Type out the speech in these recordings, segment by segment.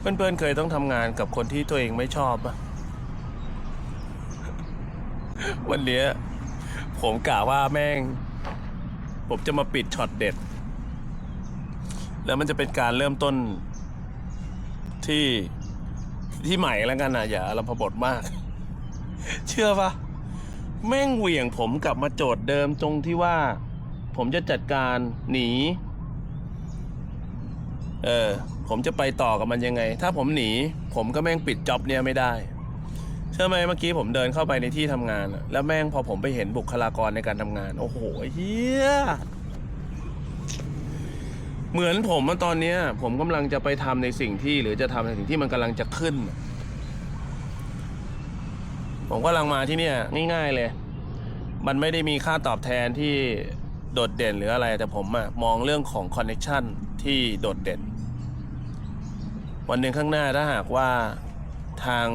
เพื่อนๆ เคยต้องทำงานกับคนที่ตัวเองไม่ชอบปะวันนี้ผมกะว่าแม่ง ผมจะมาปิดช็อตเด็ด แล้วมันจะเป็นการเริ่มต้นที่ที่ใหม่แล้วกันนะอย่าเราพบทมาก เชื่อปะแม่งเหวี่ยงผมกลับมาโจทย์เดิมตรงที่ว่า ผมจะจัดการหนี เออ ผมจะไปต่อกับมันยังไง ถ้าผมหนี ผมก็แม่งปิดจ็อบเนี่ยไม่ได้เชื่อไหมเมื่อกี้ผมเดินเข้าไปในที่ทำงานแล้วแม่งพอผมไปเห็นบุคลากรในการทำงาน โอ้โหเฮียเหมือนผมตอนเนี้ย ผมกำลังจะไปทำในสิ่งที่ หรือจะทำในสิ่งที่มันกำลังจะขึ้น ผมกำลังมาที่เนี่ย ง่าย ๆเลย มันไม่ได้มีค่าตอบแทนที่ โดดเด่นหรืออะไรแต่ผมอะมองเรื่องของคอนเน็ชันที่โดดเด่น วันหนึ่งข้างหน้าถ้าหากว่าทาง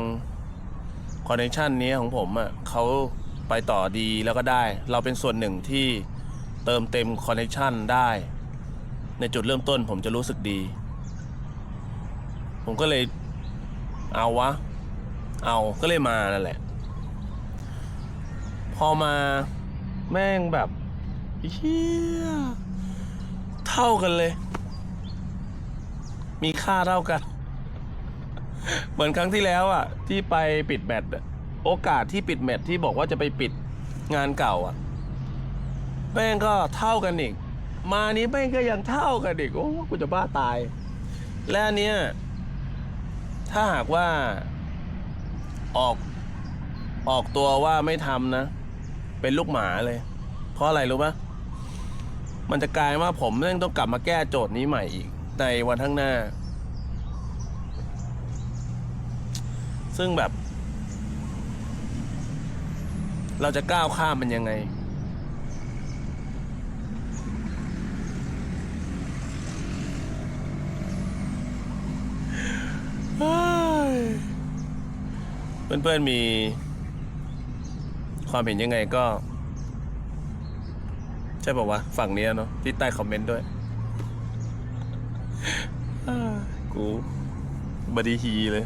คอนเน็ชันนี้ของผมอะเขาไปต่อดีแล้วก็ได้ เราเป็นส่วนหนึ่งที่เติมเต็มคอนเน็ชันได้ ในจุดเริ่มต้นผมจะรู้สึกดี ผมก็เลยเอาวะ เอาก็เลยมานั่นแหละ พอมาแม่งแบบ เฮียเท่ากันเลย มีค่าเท่ากัน เหมือนครั้งที่แล้วอะ ที่ไปปิดแมตช์โอกาสที่ปิดแมตช์ที่บอกว่าจะไปปิดงานเก่าอะแม่งก็เท่ากันอีก มานี้แม่งก็ยังเท่ากันอีกโอ้กูจะบ้าตาย และนเนี้ยถ้าหากว่าออกออกตัวว่าไม่ทำนะ เป็นลูกหมาเลย เพราะอะไรรู้ปะ มันจะกลายว่าผมแม่งต้องกลับมาแก้โจทย์นี้ใหม่อีก ในวันข้างหน้า ซึ่งแบบ เราจะก้าวข้ามมันยังไง เพื่อนๆมีความเห็นยังไงก็ ช่ป่าวะ ฝั่งนี้เนาะที่ใต้คอมเมนต์ด้วยกูบดีฮีเลย